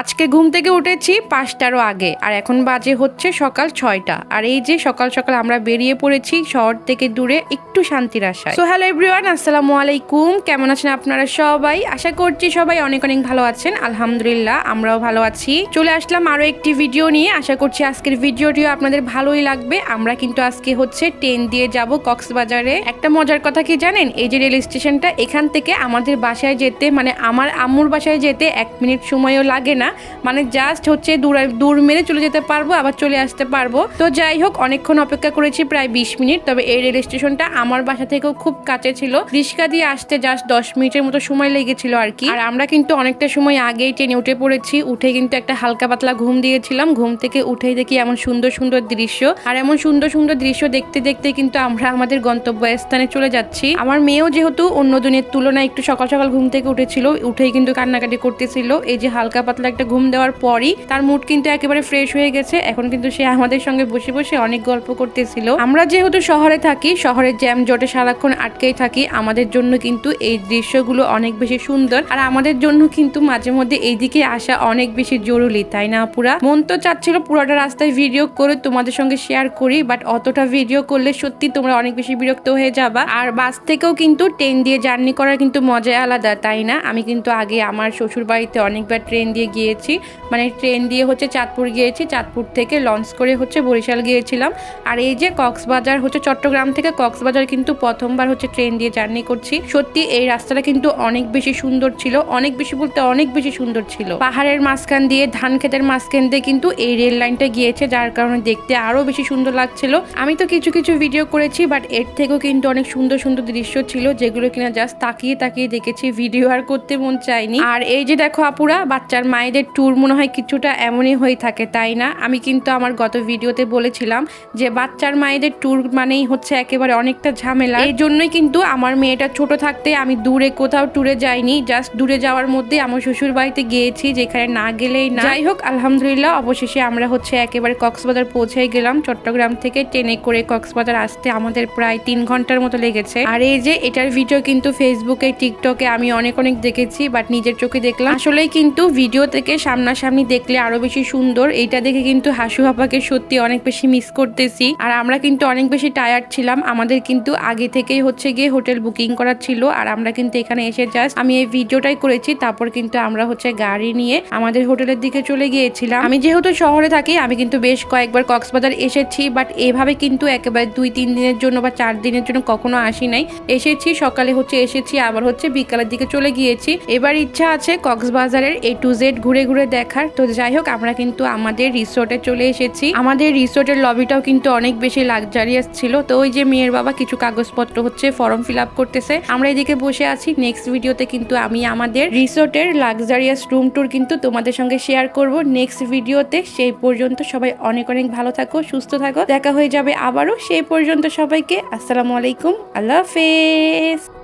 আজকে ঘুম থেকে উঠেছি পাঁচটারও আগে, আর এখন বাজে হচ্ছে সকাল ছয়টা। আর এই যে সকাল সকাল আমরা বেরিয়ে পড়েছি শহর থেকে দূরে একটু শান্তির আশায়। সো হ্যালো এভরিওয়ান আসসালামু আলাইকুম। কেমন আছেন আপনারা সবাই? আশা করছি সবাই অনেক অনেক ভালো আছেন। আলহামদুলিল্লাহ, আমরাও ভালো আছি। চলে আসলাম আরও একটি ভিডিও নিয়ে। আশা করছি আজকের ভিডিওটিও আপনাদের ভালোই লাগবে। আমরা কিন্তু আজকে হচ্ছে ট্রেন দিয়ে যাব কক্সবাজারে। একটা মজার কথা কি জানেন? এই যে রেল স্টেশনটা এখান থেকে আমাদের বাসায় যেতে মানে আমার আম্মুর বাসায় যেতে এক মিনিট সময়ও লাগে না। মানে জাস্ট হচ্ছে দূর দূর মেরে চলে যেতে পারব, আবার চলে আসতে পারব। তো যাই হোক, অনেকক্ষণ অপেক্ষা করেছি প্রায় বিশ মিনিট, তবে এই রেল স্টেশনটা আমার বাসা থেকেও খুব কাছে ছিল। রিক্সা দিয়ে আসতে জাস্ট দশ মিনিটের মতো সময় লেগেছিল আর কি। আর আমরা কিন্তু অনেকটা সময় আগেই ট্রেনে উঠে পড়েছি, উঠে কিন্তু একটা হালকা পাতলা ঘুম দিয়েছিলাম। ঘুম থেকে উঠেই দেখি এমন সুন্দর সুন্দর দৃশ্য। আর এমন সুন্দর সুন্দর দৃশ্য দেখতে দেখতে কিন্তু আমরা আমাদের গন্তব্যস্থানে চলে যাচ্ছি। আমার মেয়েও যেহেতু অন্য দিনের তুলনায় একটু সকাল সকাল ঘুম থেকে উঠেছিল, উঠেই কিন্তু কান্নাকাটি করতেছিল। এই যে হালকা পাতলা একটা ঘুম দেওয়ার পরই তার মুড কিন্তু একেবারে ফ্রেশ হয়ে গেছে। এখন কিন্তু সে আমাদের সঙ্গে বসে বসে অনেক গল্প করতেছিল। আমরা যেহেতু শহরে থাকি, শহরের জ্যাম জটে সারাক্ষণ আটকেই থাকি, আমাদের জন্য কিন্তু এই দৃশ্যগুলো অনেক বেশি সুন্দর। আর আমাদের জন্য কিন্তু মাঝে মধ্যে এইদিকে আসা অনেক বেশি জরুরি, তাই না পুরা মন তো চাচ্ছিল পুরোটা রাস্তায় ভিডিও করে তোমাদের সঙ্গে শেয়ার করি বাট অতটা ভিডিও করলে সত্যি তোমরা অনেক বেশি বিরক্ত হয়ে যাবা। আর বাস থেকেও কিন্তু ট্রেন দিয়ে জার্নি করার কিন্তু মজা আলাদা, তাই না? আমি কিন্তু আগে আমার শ্বশুর বাড়িতে অনেকবার ট্রেন দিয়ে গিয়েছি। মানে ট্রেন দিয়ে হচ্ছে চাঁদপুর গিয়েছি, চাঁদপুর থেকে লঞ্চ করে হচ্ছে বরিশাল গিয়েছিলাম। আর এই যে কক্সবাজার হচ্ছে চট্টগ্রাম থেকে কক্সবাজার কিন্তু প্রথমবার হচ্ছে ট্রেন দিয়ে জার্নি করছি। সত্যি এই রাস্তাটা কিন্তু অনেক বেশি সুন্দর ছিল, অনেক বেশি বলতে অনেক বেশি সুন্দর ছিল। পাহাড়ের মাঝখান দিয়ে, ধান ক্ষেতের মাঝখান দিয়ে কিন্তু এই রেল লাইনটা গিয়েছে, যার কারণে দেখতে আরও বেশি সুন্দর লাগছিল। আমি তো কিছু কিছু ভিডিও করেছি বাট এর থেকেও কিন্তু অনেক সুন্দর সুন্দর দৃশ্য ছিল, যেগুলো কিনা জাস্ট তাকিয়ে তাকিয়ে দেখেছি ভিডিও আর করতে মন চায়নি। আর এই যে দেখো আপুরা, বাচ্চার মায়েদের ট্যুর মনে হয় কিছুটা এমনই হয়ে থাকে তাই না? আমি কিন্তু আমার গত ভিডিওতে বলেছিলাম যে বাচ্চার মায়েদের ট্যুর মানেই হচ্ছে একেবারে অনেকটা ঝামেলা। এই জন্যই কিন্তু আমার মেয়েটা ছোট থাকতে আমি দূরে কোথাও ট্যুরে যাইনি জাস্ট দূরে যাওয়ার মধ্যে আমার শ্বশুর বাড়িতে গিয়েছি যেখানে না গেলেই না। যাই হোক আলহামদুলিল্লাহ অবশেষে আমরা হচ্ছে একেবারে কক্সবাজার পৌঁছে গেলাম। চট্টগ্রাম থেকে ট্রেনে করে কক্সবাজার আসতে আমাদের প্রায় তিন ঘণ্টার মতো লেগেছে। আর এই যে এটার ভিডিও কিন্তু ফেসবুকে টিকটকে আমি অনেক অনেক দেখেছি বাট নিজের চোখে দেখলাম। আসলেই কিন্তু ভিডিও থেকে সামনাসামনি দেখলে আরও বেশি সুন্দর। এইটা দেখে কিন্তু হাসু হাপাকে সত্যি অনেক বেশি মিস করতেছি। আর আমরা কিন্তু অনেক বেশি টায়ার্ড ছিলাম। আমাদের কিন্তু আগে থেকেই হচ্ছে গিয়ে হোটেল বুকিং করা ছিল। আর আমরা কিন্তু এখানে এসে জাস্ট আমি এই ভিডিওটাই করেছি। তারপর কিন্তু আমরা হচ্ছে গাড়ি নিয়ে আমাদের হোটেলের দিকে চলে গিয়েছিলাম। আমি যেহেতু শহরে থাকি, আমি কিন্তু বেশ কয়েকবার কক্সবাজার এসেছি। বাট এভাবে কিন্তু একেবারে দুই, তিন দিনের জন্য বা চার দিনের জন্য কখনো আসি নাই। এসেছি, সকালে হচ্ছে এসেছি, আবার হচ্ছে বিকালের দিকে চলে গিয়েছি। এবার ইচ্ছা আছে কক্সবাজারের এ টু জেড ঘুরে ঘুরে দেখার। তো যাই হোক, আমরা কিন্তু আমাদের রিসোর্টে চলে এসেছি। আমাদের রিসোর্টের লবিটাও কিন্তু অনেক বেশি লাক্সারিয়াস ছিল। তো ওই যে মেয়ের বাবা কিছু কাগজপত্র হচ্ছে ফর্ম ফিল আপ করতেছে। আমরা এদিকে বসে আছি। নেক্সট ভিডিওতে কিন্তু আমি আমাদের রিসোর্টের লাক্সারিয়াস রুম ট্যুর কিন্তু তোমাদের সঙ্গে শেয়ার করব। নেক্সট ভিডিওতে সেই পর্যন্ত সবাই অনেক অনেক ভালো থাকো, সুস্থ থাকো। দেখা হয়ে যাবে আবারও। সেই পর্যন্ত সবাইকে আসসালামু আলাইকুম। আল্লাহ হাফেজ।